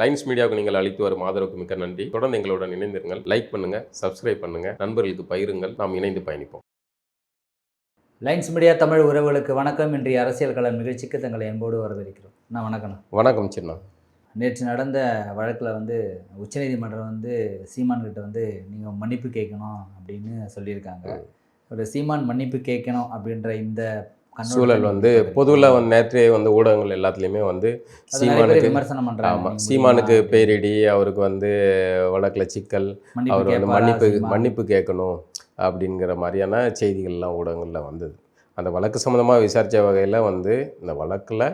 Lines மீடியாவுக்கு நீங்கள் அளித்து வரும் ஆதரவுக்கு மிக்க நன்றி. தொடர்ந்து எங்களுடன் இணைந்திருங்கள். லைக் பண்ணுங்க சப்ஸ்கிரைப் பண்ணுங்க. நண்பர்களுக்கு பகிருங்கள். நாம் இணைந்து பயணிப்போம். லைன்ஸ் மீடியா தமிழ் உறவுகளுக்கு வணக்கம். இன்றைய அரசியல் களம் நிகழ்ச்சிக்கு தங்களை அன்போடு வரவேற்கிறோம். நான் வணக்கண்ணா வணக்கம் சின்ன. நேற்று நடந்த வழக்கில் வந்து உச்சநீதிமன்றம் வந்து சீமான் கிட்ட வந்து நீங்கள் மன்னிப்பு கேட்கணும் அப்படின்னு சொல்லியிருக்காங்க. ஒரு சீமான் மன்னிப்பு கேட்கணும் அப்படின்ற இந்த சூழல் வந்து பொதுவில் வந்து நேற்றே வந்து ஊடகங்கள் எல்லாத்துலேயுமே வந்து சீமானுக்கு விமர்சனம் ஆமாம் சீமானுக்கு? பேரிடி அவருக்கு வந்து வழக்கில் சிக்கல் அவர் வந்து மன்னிப்பு? மன்னிப்பு கேட்கணும் அப்படிங்கிற மாதிரியான செய்திகள்லாம் ஊடகங்களில் வந்தது அந்த வழக்கு சம்மந்தமாக விசாரித்த வகையில் வந்து இந்த வழக்கில்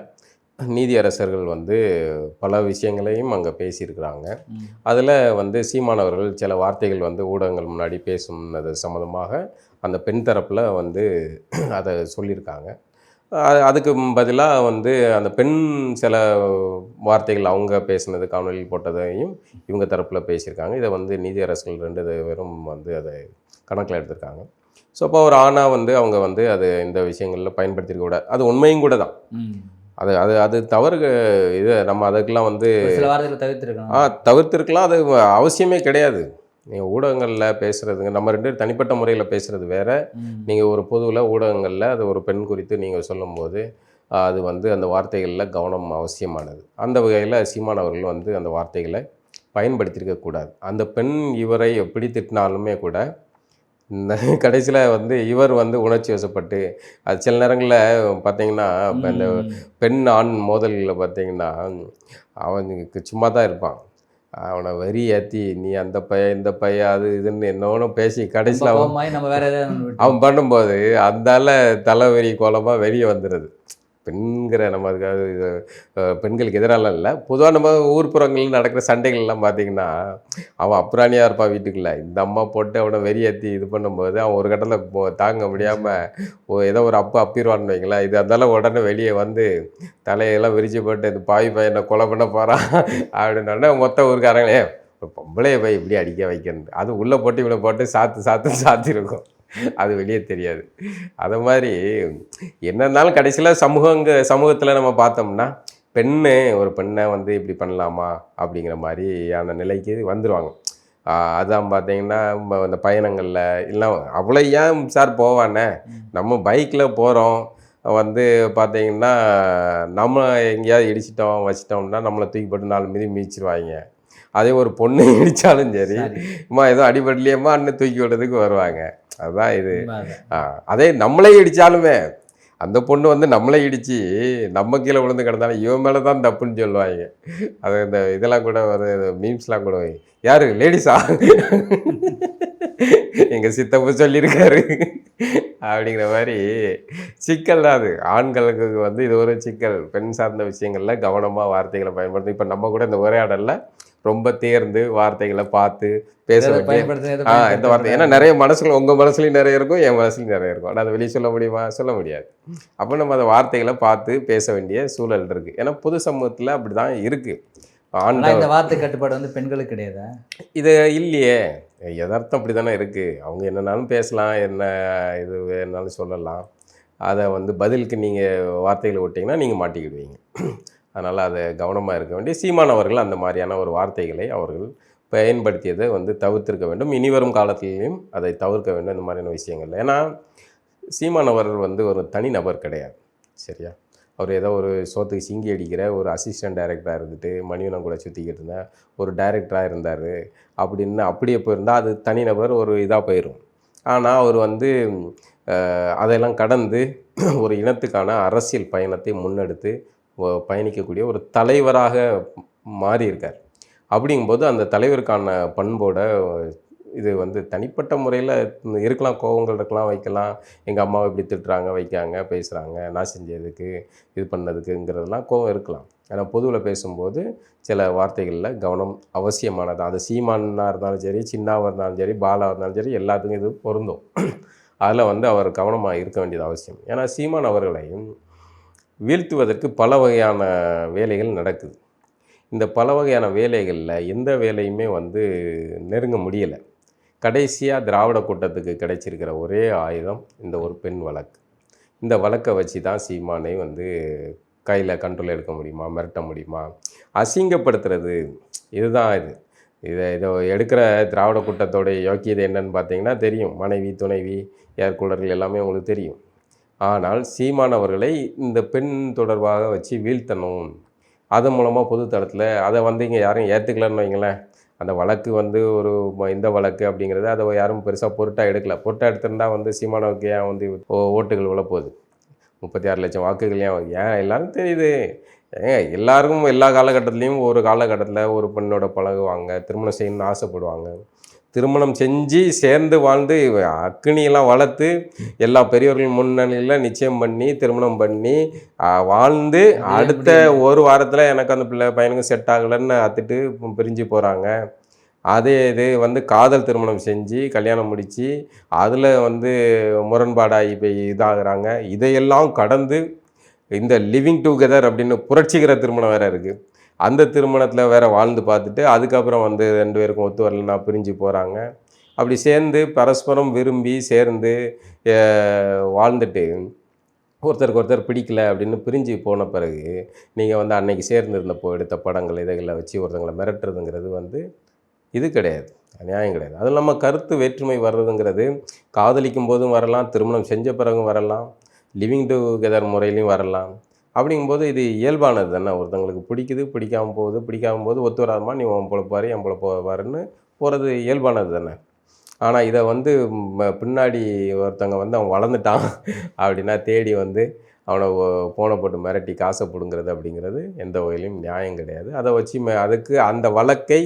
நீதியரசர்கள் வந்து பல விஷயங்களையும் அங்கே பேசியிருக்கிறாங்க. அதில் வந்து சீமானவர்கள் சில வார்த்தைகள் வந்து ஊடகங்கள் முன்னாடி பேசுனது சம்மந்தமாக அந்த பெண் தரப்பில் வந்து அதை சொல்லியிருக்காங்க அது- அதுக்கு பதிலாக வந்து அந்த பெண் சில வார்த்தைகள் அவங்க பேசுனது காணொலியில் போட்டதையும் இவங்க தரப்பில் பேசியிருக்காங்க. இதை வந்து நீதியரசர்கள் ரெண்டு பேரும் வந்து அதை கணக்கில் எடுத்திருக்காங்க. ஸோ அப்போ ஒரு ஆணாக வந்து அவங்க வந்து அது இந்த விஷயங்களில் பயன்படுத்தியிருக்க கூடாது. அது உண்மையும் கூட தான். அது அது அது தவறு இது நம்ம அதுக்கெல்லாம் வந்து ஆ தவிர்த்திருக்கலாம். அது அவசியமே கிடையாது. நீங்கள் ஊடகங்களில் பேசுகிறதுங்க நம்ம ரெண்டு பேரும் தனிப்பட்ட முறையில் பேசுகிறது வேற. நீங்கள் ஒரு பொதுவில் ஊடகங்களில் அது ஒரு பெண் குறித்து நீங்கள் சொல்லும்போது அது வந்து அந்த வார்த்தைகளில் கவனம் அவசியமானது அந்த வகையில் சீமான் அவர்கள் வந்து அந்த வார்த்தைகளை பயன்படுத்தியிருக்க கூடாது அந்த பெண் இவரை எப்படி திட்டினாலுமே கூட கடைசியில் வந்து இவர் வந்து உணர்ச்சி வசப்பட்டு அது சில நேரங்களில் பார்த்தீங்கன்னா இப்போ இந்த. பெண் ஆண் மோதல்களில் பார்த்தீங்கன்னா அவனுக்கு சும்மா தான் இருப்பான் அவனை வெறி ஏற்றி நீ அந்த பையன் இந்த பையன் அது இதுன்னு என்னோன்னு பேசி கடைசியில் அவன் நம்ம வேற அவன் பண்ணும்போது அந்தால தலைவெறி கோலமாக வெளியே வந்துடுது பெண்கிற நம்ம அதுக்காக இது பெண்களுக்கு எதிராலாம் இல்லை. பொதுவாக நம்ம ஊர்ப்புறங்களில் நடக்கிற சண்டைகள்லாம் பார்த்தீங்கன்னா அவன் அப்ராணியாக இருப்பான் வீட்டுக்குள்ள. இந்த அம்மா போட்டு அவனை வெறியேற்றி இது பண்ணும்போது அவன் ஒரு கட்டத்தில் தாங்க முடியாமல் ஏதோ ஒரு அப்பா அப்பிடுவான்னு வைங்களேன். இது இருந்தாலும் உடனே வெளியே வந்து தலையெல்லாம் விரிச்சு போட்டு இந்த பாவி பையனை கொலை பண்ண போகிறான் அப்படின்னோடனே மொத்த ஊருக்காரங்களே பொம்பளைய போய் இப்படி அடிக்க வைக்கணும். அது உள்ளே போட்டு இவ்வளோ போட்டு சாத்து சாத்து சாத்திருக்கும். அது வெளியே தெரியாது. அது மாதிரி என்ன இருந்தாலும் கடைசியில் சமூகங்க சமூகத்தில் நம்ம பார்த்தோம்னா பெண்ணு ஒரு பெண்ணை வந்து இப்படி பண்ணலாமா அப்படிங்கிற மாதிரியான நிலைக்கு வந்துடுவாங்க அதான் பார்த்தீங்கன்னா இந்த பயணங்களில் இல்லை அவ்வளோ ஏன் சார் போவானே? நம்ம பைக்கில் போகிறோம் வந்து பார்த்தீங்கன்னா நம்ம எங்கேயாவது இடிச்சிட்டோம் வச்சிட்டோம்னா நம்மளை தூக்கி போட்டு நாலு மிதி மிதிச்சிருவாங்க. அதே ஒரு பொண்ணு இடித்தாலும் சரி சரி. அம்மா ஏதோ அடிபடலையம்மா அண்ணன் தூக்கி விடுறதுக்கு வருவாங்க. அதுதான் இது. அதே நம்மளே இடித்தாலுமே அந்த பொண்ணு வந்து நம்மளே இடித்து நம்ம கீழே விழுந்து கிடந்தாலும் இவன் மேலே தான் தப்புன்னு சொல்லுவாங்க. அது இந்த இதெல்லாம் கூட ஒரு மீம்ஸ்லாம் கூட. யாரு? லேடிஸா எங்கள் சித்தப்பு சொல்லியிருக்காரு. அப்படிங்கிற மாதிரி சிக்கல் தான் அது. ஆண்களுக்கு வந்து இது ஒரு சிக்கல். பெண் சார்ந்த விஷயங்கள்ல கவனமாக வார்த்தைகளை பயன்படுத்தி. இப்போ நம்ம கூட இந்த உரையாடலில் ரொம்ப தேர்ந்து வார்த்தைகளை பார்த்து பேச ஆ இந்த வார்த்தை. ஏன்னா. நிறைய மனசுல உங்க மனசுலயும் நிறைய இருக்கும் என் மனசுலயும் நிறைய இருக்கும். ஆனால் அதை வெளியே சொல்ல முடியுமா? சொல்ல முடியாது. அப்போ நம்ம அந்த வார்த்தைகளை பார்த்து பேச வேண்டிய சூழல் இருக்கு. ஏன்னா பொது சமூகத்துல அப்படிதான் இருக்கு. ஆண்கள் இந்த வார்த்தை கட்டுப்பாடு வந்து பெண்களுக்கு கிடையாது? இது இல்லையே. யதார்த்தம் அப்படி தானே இருக்கு. அவங்க என்னன்னாலும் பேசலாம் என்ன இது வேணாலும் சொல்லலாம். அதை வந்து பதிலுக்கு நீங்கள் வார்த்தைகளை விட்டீங்கன்னா நீங்கள் மாட்டிக்கிடுவீங்க. அதனால் அதை கவனமாக இருக்க வேண்டிய சீமான் அவர்கள் அந்த மாதிரியான ஒரு வார்த்தைகளை அவர்கள் பயன்படுத்தியதை வந்து தவிர்த்திருக்க வேண்டும். இனி வரும் காலத்திலையும் அதை தவிர்க்க வேண்டும் இந்த மாதிரியான விஷயங்கள் ஏன்னா சீமான் அவர்கள் வந்து ஒரு தனி நபர் கிடையாது. சரியா? அவர் ஏதோ ஒரு சோத்துக்கு சிங்கி அடிக்கிற ஒரு அசிஸ்டன்ட் டைரக்டராக இருந்துட்டு மணிவனம் கூட சுற்றிக்கிட்டு இருந்தேன் ஒரு டைரக்டராக இருந்தார். அப்படின்னு அப்படியே போயிருந்தால் அது தனிநபர் ஒரு இதாக போயிடும் ஆனால் அவர் வந்து அதையெல்லாம் கடந்து ஒரு இனத்துக்கான அரசியல் பயணத்தை முன்னெடுத்து பயணிக்கக்கூடிய ஒரு தலைவராக மாறியிருக்கார். அப்படிங்கும்போது அந்த தலைவருக்கான பண்போட இது வந்து தனிப்பட்ட முறையில் இருக்கலாம் கோவங்கள் இருக்கலாம் வைக்கலாம். எங்கள் அம்மாவை இப்படி திட்டுறாங்க வைக்காங்க பேசுகிறாங்க நான் செஞ்சதுக்கு இது பண்ணதுக்குங்கிறதெல்லாம் கோவம் இருக்கலாம். ஆனால் பொதுவில் பேசும்போது சில வார்த்தைகளில் கவனம் அவசியமானது. அது சீமானாக இருந்தாலும் சரி சின்னாவாக இருந்தாலும் சரி பாலாக இருந்தாலும் சரி எல்லாத்துக்கும் இது பொருந்தும். அதில் வந்து அவர் கவனமாக இருக்க வேண்டியது அவசியம். ஏன்னா சீமான் அவர்களையும் வீழ்த்துவதற்கு பல வகையான வேலைகள் நடக்குது. இந்த பல வகையான வேலைகளில் எந்த வேலையுமே வந்து நெருங்க முடியலை. கடைசியாக திராவிட கூட்டத்துக்கு கிடைச்சிருக்கிற ஒரே ஆயுதம் இந்த ஒரு பெண் வழக்கு. இந்த வழக்கை வச்சு தான் சீமானை வந்து கையில் கண்ட்ரோல் எடுக்க முடியுமா மிரட்ட முடியுமா? அசிங்கப்படுத்துறது இதுதான் இது. இதை இதை எடுக்கிற திராவிட கூட்டத்தோடைய யோக்கியதை என்னன்னு பார்த்தீங்கன்னா தெரியும். மனைவி துணைவி ஏர் கூலர்கள் எல்லாமே உங்களுக்கு தெரியும். ஆனால் சீமானவர்களை இந்த பெண் தொடர்பாக வச்சு வீழ்த்தணும். அதன் மூலமாக பொது தளத்தில் அதை வந்து இங்கே யாரும் ஏற்றுக்கலன்னு வைங்களேன். அந்த வழக்கு வந்து ஒரு ம- இந்த வழக்கு அப்படிங்கிறத அதை யாரும் பெருசாக பொருட்டாக எடுக்கல. பொருட்டாக எடுத்திருந்தால் வந்து சீமானவுக்கு ஏன் வந்து ஓட்டுகள் விழப்போகுது? முப்பத்தி ஆறு லட்சம் வாக்குகள் ஏன் ஏன் எல்லாரும் தெரியுது. ஏங்க எல்லாருக்கும் எல்லா காலகட்டத்துலேயும் ஒரு காலகட்டத்தில் ஒரு பெண்ணோட பழகுவாங்க திருமணம் செய்யணும்னு ஆசைப்படுவாங்க. திருமணம் செஞ்சு சேர்ந்து வாழ்ந்து அக்கினியெல்லாம் வளர்த்து எல்லா பெரியவர்கள் முன்னணியில் நிச்சயம் பண்ணி திருமணம் பண்ணி வாழ்ந்து அடுத்த ஒரு வாரத்தில் எனக்கு அந்த பிள்ளை பையனுக்கு செட் ஆகலைன்னு அத்துட்டு பிரிஞ்சு போகிறாங்க அதே இது வந்து காதல் திருமணம் செஞ்சு கல்யாணம் முடித்து அதில் வந்து முரண்பாடாகி போய் இதாகிறாங்க. இதையெல்லாம் கடந்து இந்த லிவிங் டுகெதர் அப்படின்னு புரட்சிகர திருமணம் வேறு இருக்குது அந்த திருமணத்தில் வேறு வாழ்ந்து பார்த்துட்டு அதுக்கப்புறம் வந்து ரெண்டு பேருக்கும் ஒத்து வரலன்னா பிரிஞ்சு போகிறாங்க அப்படி சேர்ந்து பரஸ்பரம் விரும்பி சேர்ந்து வாழ்ந்துட்டு ஒருத்தருக்கு ஒருத்தர் பிடிக்கல அப்படின்னு பிரிஞ்சு போன பிறகு நீங்கள் வந்து அன்னைக்கு சேர்ந்துருந்தப்போ எடுத்த படங்கள் இதைகளை வச்சு ஒருத்தங்களை மிரட்டுறதுங்கிறது வந்து இது கிடையாது. நியாயம் கிடையாது. அதுவும் இல்லாமல் கருத்து வேற்றுமை வர்றதுங்கிறது காதலிக்கும் போதும் வரலாம் திருமணம் செஞ்ச பிறகும் வரலாம் லிவிங் டுகெதர் முறையிலையும் வரலாம். அப்படிங்கும்போது இது இயல்பானது தானே. ஒருத்தங்களுக்கு பிடிக்குது பிடிக்காமல் போகுது பிடிக்காம போது ஒத்து வராதமா நீ உன் பொழப்பாரு என் பொழப்பாருன்னு போகிறது இயல்பானது தானே. ஆனால் இதை வந்து பின்னாடி ஒருத்தவங்க வந்து அவன் வளர்ந்துட்டான் அப்படின்னா தேடி வந்து அவனை ஒ- போனை போட்டு மிரட்டி காசை பிடுங்கிறது அப்படிங்கிறது எந்த வகையிலும் நியாயம் கிடையாது. அதை வச்சு அதுக்கு அந்த வழக்கை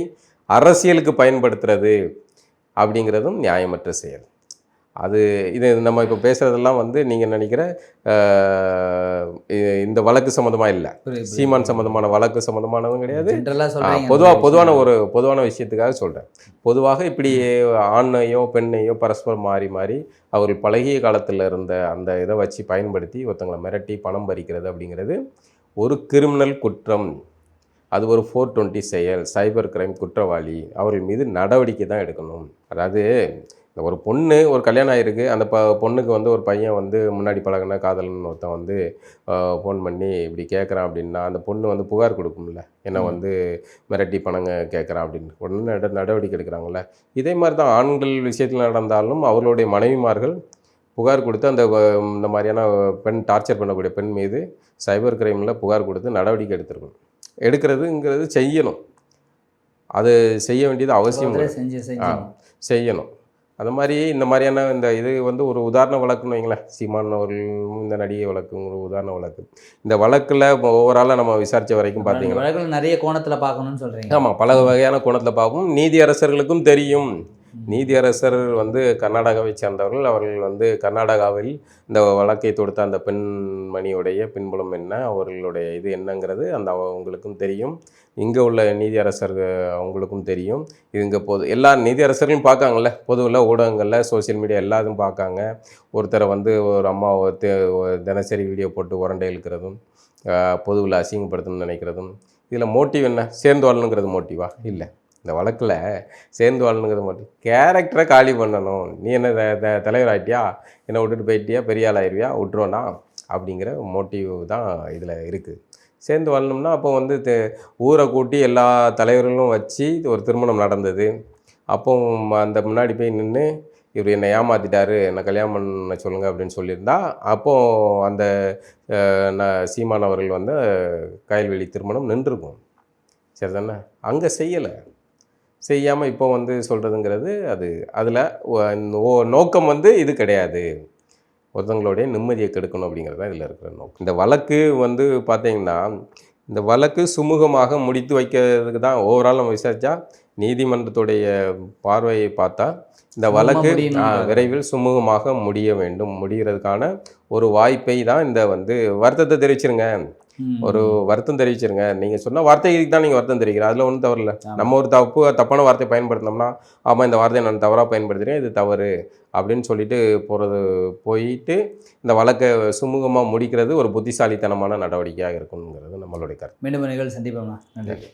அரசியலுக்கு பயன்படுத்துறது அப்படிங்கிறதும் நியாயமற்ற செயல். அது இது நம்ம இப்போ பேசுகிறதெல்லாம் வந்து நீங்கள் நினைக்கிற இந்த வழக்கு சம்மந்தமாக இல்லை. சீமான் சம்மந்தமான வழக்கு சம்மந்தமானதும் கிடையாது. பொதுவாக பொதுவான ஒரு பொதுவான விஷயத்துக்காக சொல்கிறேன் பொதுவாக இப்படி ஆணையோ பெண்ணையோ பரஸ்பரம் மாறி மாறி அவர்கள் பழகிய காலத்தில் இருந்த அந்த இதை வச்சு பயன்படுத்தி ஒருத்தங்களை மிரட்டி பணம் பறிக்கிறது அப்படிங்கிறது ஒரு கிரிமினல் குற்றம். அது ஒரு ஃபோர் டுவெண்ட்டி செயல் சைபர் கிரைம் குற்றவாளி. அவர்கள் மீது நடவடிக்கை தான் எடுக்கணும். அதாவது இந்த ஒரு பொண்ணு ஒரு கல்யாணம் ஆயிருக்கு. அந்த ப பொண்ணுக்கு வந்து ஒரு பையன் வந்து முன்னாடி பழகின காதலன் ஒருத்தன் வந்து ஃபோன் பண்ணி இப்படி கேட்குறான் அப்படின்னா அந்த பொண்ணு வந்து புகார் கொடுக்கும்ல. என்ன வந்து மிரட்டி பணங்க கேட்குறான் அப்படின்னு. உடனே நட நடவடிக்கை எடுக்கிறாங்கல்ல. இதே மாதிரி தான் ஆண்கள் விஷயத்தில் நடந்தாலும் அவர்களுடைய மனைவிமார்கள் புகார் கொடுத்து அந்த இந்த மாதிரியான பெண் டார்ச்சர் பண்ணக்கூடிய பெண் மீது சைபர் கிரைமில் புகார் கொடுத்து நடவடிக்கை எடுத்திருக்கணும். எடுக்கிறதுங்கிறது செய்யணும். அது செய்ய வேண்டியது அவசியம். செய்யணும். அந்த மாதிரி இந்த மாதிரியான இந்த இது வந்து ஒரு உதாரண வழக்குன்னு வைங்களேன். சீமான் அவர்களும் இந்த நடிகை வழக்கு ஒரு உதாரண வழக்கு. இந்த வழக்கில் ஓவராலாக நம்ம விசாரித்த வரைக்கும் பார்த்தீங்கன்னா நிறைய கோணத்துல பார்க்கணும்னு சொல்றீங்க. ஆமாம் பல வகையான கோணத்தில் பார்ப்போம். நீதியரசர்களுக்கும் தெரியும். நீதியரசர் வந்து கர்நாடகாவை சேர்ந்தவர்கள். அவர்கள் வந்து கர்நாடகாவில் இந்த வழக்கை தொடுத்த அந்த பெண்மணியுடைய பின்புலம் என்ன? அவர்களுடைய இது என்னங்கிறது அந்த அவங்களுக்கும் தெரியும். இங்கே உள்ள நீதியரசர் அவங்களுக்கும் தெரியும். இது இங்கே பொது எல்லா நீதியரசர்களையும் பார்க்காங்கல்ல? பொதுவில் ஊடகங்களில் சோஷியல் மீடியா எல்லாத்தையும் பார்க்காங்க. ஒருத்தரை வந்து ஒரு அம்மா தினசரி வீடியோ போட்டு உரண்டை இழுக்கிறதும் பொதுவில் அசிங்கப்படுத்தணும்னு நினைக்கிறதும் இதில் மோட்டிவ் என்ன? சேர்ந்து வாழணுங்கிறது மோட்டிவா? இல்லை. இந்த வழக்கில் சேர்ந்து வாழணுங்கிறது மட்டும். கேரக்டரை காலி பண்ணணும். நீ என்ன த- த- தலைவர் என்னை விட்டுட்டு போயிட்டியா? பெரிய ஆள் ஆயிடுவியா விட்டுருவேனா? அப்படிங்கிற மோட்டிவ் தான் இதில் இருக்குது சேர்ந்து வாழணும்னா அப்போ வந்து ஊரை கூட்டி எல்லா தலைவர்களும் வச்சு ஒரு திருமணம் நடந்தது. அப்போ அந்த முன்னாடி போய் நின்று இவர் என்னை ஏமாற்றிட்டாரு என்னை கல்யாணம் பண்ண சொல்லுங்கள் அப்படின்னு சொல்லியிருந்தா அப்போ அந்த அஹ், சீமான் அவர்கள் வந்து கயல்வெளி திருமணம் நின்றுருக்கும் சரிதானே? அங்கே செய்யலை. செய்யாமல் இப்போ வந்து சொல்கிறதுங்கிறது அது. அதில் நோக்கம் வந்து இது கிடையாது. ஒருத்தங்களுடைய நிம்மதியை கெடுக்கணும் அப்படிங்கிறது தான் இதில் இருக்கிற நோக்கம். இந்த வழக்கு வந்து பார்த்தீங்கன்னா இந்த வழக்கு சுமூகமாக முடித்து வைக்கிறதுக்கு தான் ஓவரால் நம்ம விசாரித்தா நீதிமன்றத்துடைய பார்வையை பார்த்தா இந்த வழக்கு விரைவில் சுமூகமாக முடிய வேண்டும். முடிகிறதுக்கான ஒரு வாய்ப்பை தான் இந்த வந்து வருத்தத்தை தெரிவிச்சிருங்க. ஒரு வருத்தம் தெரிவிச்சிருங்க. நீங்கள் சொன்ன வார்த்தைக்கு தான் நீங்கள் வருத்தம் தெரிவிக்கிற அதில் ஒன்றும் தவறில்ல ஆமா. நம்ம ஒரு தப்பு தப்பான வார்த்தை பயன்படுத்தினோம்னா ஆமாம் இந்த வார்த்தையை நான் தவறாக பயன்படுத்துகிறேன் இது தவறு அப்படின்னு சொல்லிட்டு போகிறது போயிட்டு இந்த வழக்கை சுமூகமாக முடிக்கிறது ஒரு புத்திசாலித்தனமான நடவடிக்கையாக இருக்குங்கிறது நம்மளுடைய கருத்து. மீண்டும் நிகழ்ச்சி நன்றி.